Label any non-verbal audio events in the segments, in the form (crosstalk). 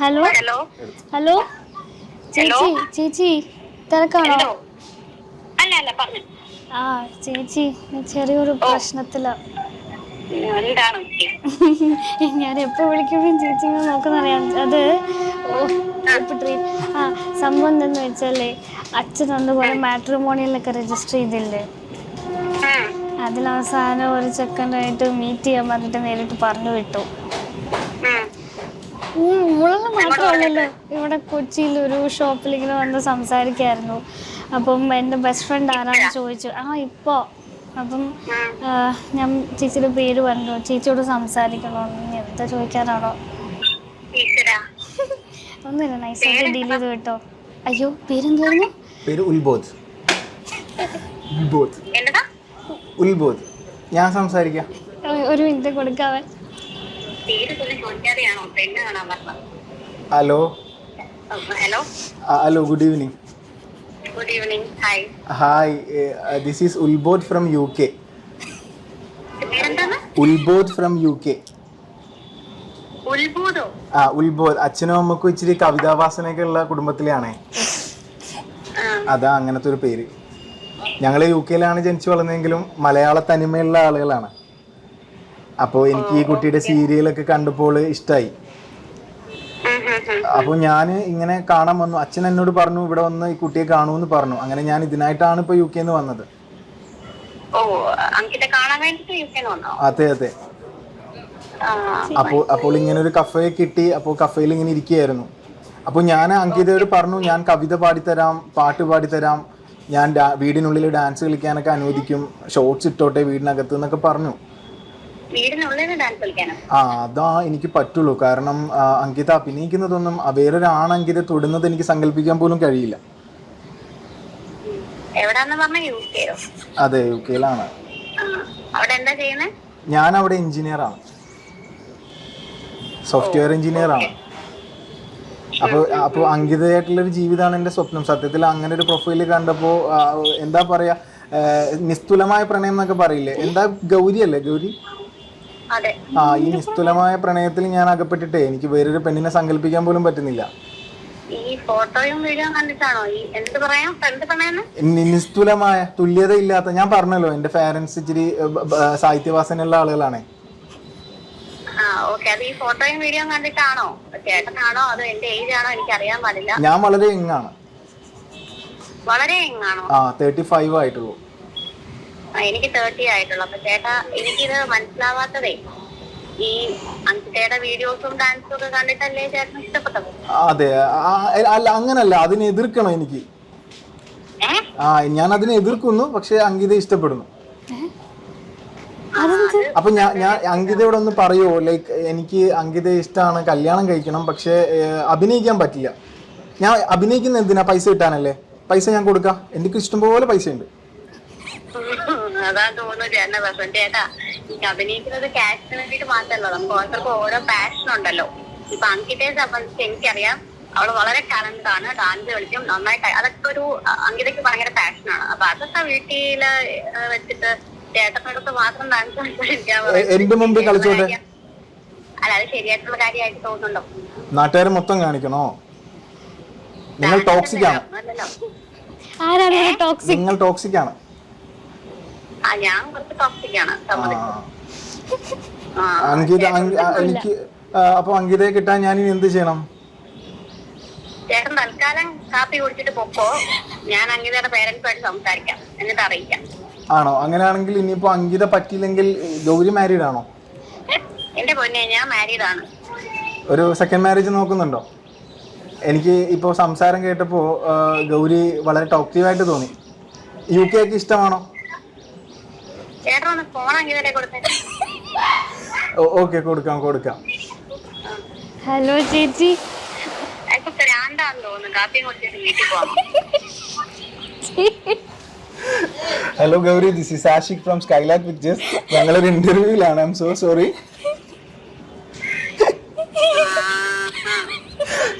Hello? Hello? ചേച്ചി ചേച്ചി തിരക്കാണോ? ആ ചേച്ചി ചെറിയൊരു പ്രശ്നത്തിലാ. (laughs) ഞാൻ എപ്പോ വിളിക്കുമ്പോഴും ചേച്ചി നോക്കുന്നറിയാം. അത് ആ. സംഭവം എന്തെന്ന് വെച്ചാലേ അച്ഛൻ അതുപോലെ മാട്രിമോണിയിലൊക്കെ രജിസ്റ്റർ ചെയ്തില്ലേ? അതിൽ അവസാനം ഒരു ചെക്കനായിട്ട് മീറ്റ് ചെയ്യാൻ പറഞ്ഞിട്ട് നേരിട്ട് പറഞ്ഞു വിട്ടു. മുളക് മാത്രമല്ലല്ലോ ഇവിടെ കൊച്ചിയിൽ ഒരു ഷോപ്പിൽ ഇങ്ങനെ വന്ന് സംസാരിക്കായിരുന്നു. അപ്പം എന്റെ ബെസ്റ്റ് ഫ്രണ്ട് ആരാന്ന് ചോദിച്ചു. ആ ഇപ്പോൾ അപ്പം ഞാൻ ചേച്ചിയുടെ പേര് പറഞ്ഞു. ചേച്ചിയോട് സംസാരിക്കണോ എന്താ ചോദിക്കാനാണോ? ഒന്നുമില്ല നൈസായിട്ട് ഡീൽ ചെയ്ത് കേട്ടോ അയ്യോ പേരെന്തായിരുന്നു? പേര് ഉൽബോധ്. (laughs) ഉൽബോധ്. ഉൽബോധ്. ഞാൻ സംസാരിക്കാം. ഒരു മിനിറ്റ് കൊടുക്കാവേ hello. Hello. Hello good evening. Good evening. Hi. Hi this is Ulbodh from U K. Ulbodh from U K. ആ ഉൽബോധ്. അച്ഛനും അമ്മക്കും ഇച്ചിരി കവിതാവാസനയൊക്കെ ഉള്ള കുടുംബത്തിലാണേ അതാ അങ്ങനത്തെ ഒരു പേര്. ഞങ്ങൾ യു കെയിലാണ് ജനിച്ചു വളർന്നതെങ്കിലും മലയാള തനിമയുള്ള ആളുകളാണ്. അപ്പോൾ എനിക്ക് ഈ കുട്ടിയുടെ സീരിയലൊക്കെ കണ്ടപ്പോൾ ഇഷ്ടമായി അപ്പോൾ ഞാൻ ഇങ്ങനെ കാണാൻ വന്നു. അച്ഛൻ എന്നോട് പറഞ്ഞു ഇവിടെ വന്ന് ഈ കുട്ടിയെ കാണുമെന്ന് പറഞ്ഞു. അങ്ങനെ ഞാൻ ഇതിനായിട്ടാണ് ഇപ്പോൾ യു കെന്ന് വന്നത് അതെ അതെ. അപ്പോൾ അപ്പോൾ ഇങ്ങനെ ഒരു കഫേ കിട്ടി. അപ്പോൾ കഫേയിൽ ഇങ്ങനെ ഇരിക്കുകയായിരുന്നു. അപ്പോൾ ഞാൻ അങ്കിതയോട് പറഞ്ഞു ഞാൻ കവിത പാടിത്തരാം പാട്ട് പാടിത്തരാം ഞാൻ ഡാ- വീടിനുള്ളിൽ ഡാൻസ് കളിക്കാനൊക്കെ അനുവദിക്കും. ഷോർട്സ് ഇട്ടോട്ടെ വീടിനകത്ത് എന്നൊക്കെ പറഞ്ഞു. ആ അതാ എനിക്ക് പറ്റുള്ളൂ. കാരണം അങ്കിത അഭിനയിക്കുന്നതൊന്നും വേറൊരാണ് അങ്കിത തൊടുന്നത് എനിക്ക് സങ്കല്പിക്കാൻ പോലും കഴിയില്ല. അതെ യു കെയിലാണ്. ഞാൻ അവിടെ എഞ്ചിനീയർ ആണ്. സോഫ്റ്റ്വെയർ എഞ്ചിനീയർ ആണ്. അപ്പോൾ അപ്പോൾ അങ്കിതയായിട്ടുള്ളൊരു ജീവിതമാണ് എന്റെ സ്വപ്നം. സത്യത്തിൽ അങ്ങനെ ഒരു പ്രൊഫൈൽ കണ്ടപ്പോൾ എന്താ പറയാ നിസ്തുലമായ പ്രണയം എന്നൊക്കെ പറയില്ലേ? എന്താ ഗൗരി അല്ലേ ഗൗരി? ആ ഈ നിസ്തുലമായ പ്രണയത്തിൽ ഞാൻ അകപ്പെട്ടിട്ടേ എനിക്ക് വേറൊരു പെണ്ണിനെ സങ്കല്പിക്കാൻ പോലും പറ്റുന്നില്ല. നിസ്തുലമായ തുല്യത ഇല്ലാത്ത ഞാൻ പറഞ്ഞല്ലോ എന്റെ പാരന്റ്സ് ഇച്ചിരി സാഹിത്യവാസനയുള്ള ആളുകളാണ്. ഓക്കെ അത് ഈ ഫോട്ടോയും വീഡിയോയും കണ്ടിട്ടാണോ? ചേട്ടനാണോ? അതോ എന്റെ ഏജ് ആണോ എനിക്ക് അറിയാൻ പാടില്ല. ഞാൻ വളരെ യങ്ങാണ്. വളരെ യങ്ങാണോ? ആ തേർട്ടി ഫൈവ് ആയിട്ടുള്ളൂ എനിക്ക് തേർട്ടി ആയിട്ടുള്ളൂ. അപ്പൊ ചേട്ടാ എനിക്കിത് മനസ്സിലാവാത്തതേ ഈ അങ്കിതയുടെ വീഡിയോസും ഡാൻസും ഒക്കെ കണ്ടിട്ടല്ലേ ചേട്ടന് ഇഷ്ടപ്പെട്ടത്? അതെ. അല്ല അങ്ങനല്ല. അതിനെ എതിർക്കണം എനിക്ക്. ആ ഞാൻ അതിനെ എതിർക്കുന്നു പക്ഷെ അങ്കിത ഇഷ്ടപ്പെടുന്നു. അപ്പൊ ഞാൻ ഞാൻ അങ്കിതയോട് ഒന്ന് പറയുമോ ലൈക്ക് എനിക്ക് അങ്കിത ഇഷ്ടമാണ് കല്യാണം കഴിക്കണം പക്ഷെ അഭിനയിക്കാൻ പറ്റില്ല. ഞാൻ അഭിനയിക്കുന്ന എന്തിനാ പൈസ കിട്ടാനല്ലേ? പൈസ ഞാൻ കൊടുക്കാം? എനിക്ക് ഇഷ്ടംപോലെ പൈസ ഉണ്ട് അതാ തോന്നുന്നു ചേട്ടനെ ചേട്ടാ. അഭിനയിക്കുന്നത് ക്യാഷിന് വേണ്ടിട്ട് മാത്രമല്ല നമുക്ക് ഓരോരുത്തർക്കും ഓരോ പാഷൻ ഉണ്ടല്ലോ. ഇപ്പൊ അങ്കിതയെ സംബന്ധിച്ച് എനിക്കറിയാം അവൾ വളരെ ടാലന്റഡ് ആണ്. ഡാൻസ് കളിക്കും നന്നായിട്ട്. അതൊക്കെ ഒരു അങ്കിതയ്ക്ക് ഭയങ്കര പാഷനാണ് അപ്പൊ അതൊക്കെ വീട്ടിൽ വെച്ചിട്ട് ചേട്ടനടുത്ത് മാത്രം എന്റെ മുമ്പിൽ കളിച്ചോട്ടെ അല്ല അത് ശരിയായിട്ടുള്ള കാര്യമായിട്ട് തോന്നുന്നുണ്ടോ? നാട്ടുകാരെ മൊത്തം കാണിക്കണോ? നിങ്ങൾ ടോക്സിക് ആണ്. നിങ്ങൾ ടോക്സിക് ആണ്. ആ ഞാൻ കുറച്ച് ടോക്സിക് ആണ് അങ്കിത എനിക്ക് അപ്പൊ അങ്കിതയെ കിട്ടാൻ ഞാൻ ഇനി എന്ത് ചെയ്യണം? ചേട്ടൻ തൽക്കാലം കാപ്പി കുടിച്ചിട്ട് പൊക്കോ. ഞാൻ അങ്കിതയുടെ പേരൻസുമായിട്ട് സംസാരിക്കാം എന്നിട്ട് അറിയിക്കാം. ആണോ? അങ്ങനെയാണെങ്കിൽ ഇനിയിപ്പോ അങ്കിത പറ്റിയില്ലെങ്കിൽ ഗൗരി മാരീഡ് ആണോ? എന്റെ പൊന്നെ ഞാൻ മാരീഡ് ആണ്. ഒരു സെക്കൻഡ് മാരേജ് നോക്കുന്നുണ്ടോ? എനിക്ക് ഇപ്പോൾ സംസാരം കേട്ടപ്പോൾ ഗൗരി വളരെ ടോക്റ്റീവായിട്ട് തോന്നി. യു കെ ഒക്കെ ഇഷ്ടമാണോ? ഓക്കെ കൊടുക്കാം കൊടുക്കാം. ഹലോ ചേച്ചി. തോന്നുന്നു. കാപ്പിയും കുടിച്ചിട്ട് വീട്ടിൽ പോകാം (laughs) hello Gauri this is Ashiq from Skylark Pictures ഞങ്ങളൊരു ഇന്റർവ്യൂവിലാണ് I am so sorry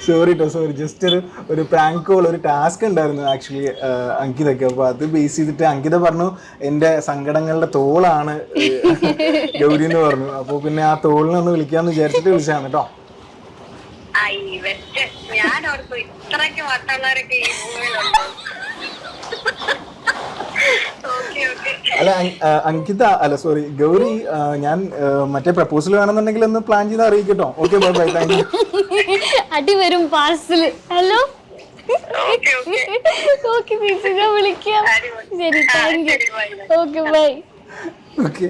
sorry to sorry just ഒരു ഒരു പ്രാങ്ക് കോൾ ഒരു ടാസ്ക് ഉണ്ടായിരുന്നു ആക്ച്വലി അങ്കിതയ്ക്ക്. അപ്പോൾ അത് ബേസ് ചെയ്തിട്ട് അങ്കിത പറഞ്ഞു എന്റെ സങ്കടങ്ങളുടെ തോളാണ് ഗൗരി എന്ന് പറഞ്ഞു. അപ്പോൾ പിന്നെ ആ തോളിനെ ഒന്ന് വിളിക്കാമെന്ന് വിചാരിച്ചിട്ട് വിളിച്ചതാണ് കേട്ടോ ഞാൻ ഓർത്തു ഇത്രയ്ക്ക് വട്ടുള്ളവരൊക്കെ ഈ ഭൂമിയിലുണ്ടോ ഓക്കെ ഓക്കെ അല്ല അങ്കിത അല്ല സോറി ഗൗരി ഞാൻ മറ്റേ പ്രപ്പോസൽ വേണമെന്നുണ്ടെങ്കിൽ ഒന്ന് പ്ലാൻ ചെയ്ത് അറിയിക്കട്ടോ. Okay bye bye thank you അടി വരും parcel hello okay okay okay ചേച്ചി വിളിക്കാം. ശരി thank you. Okay bye okay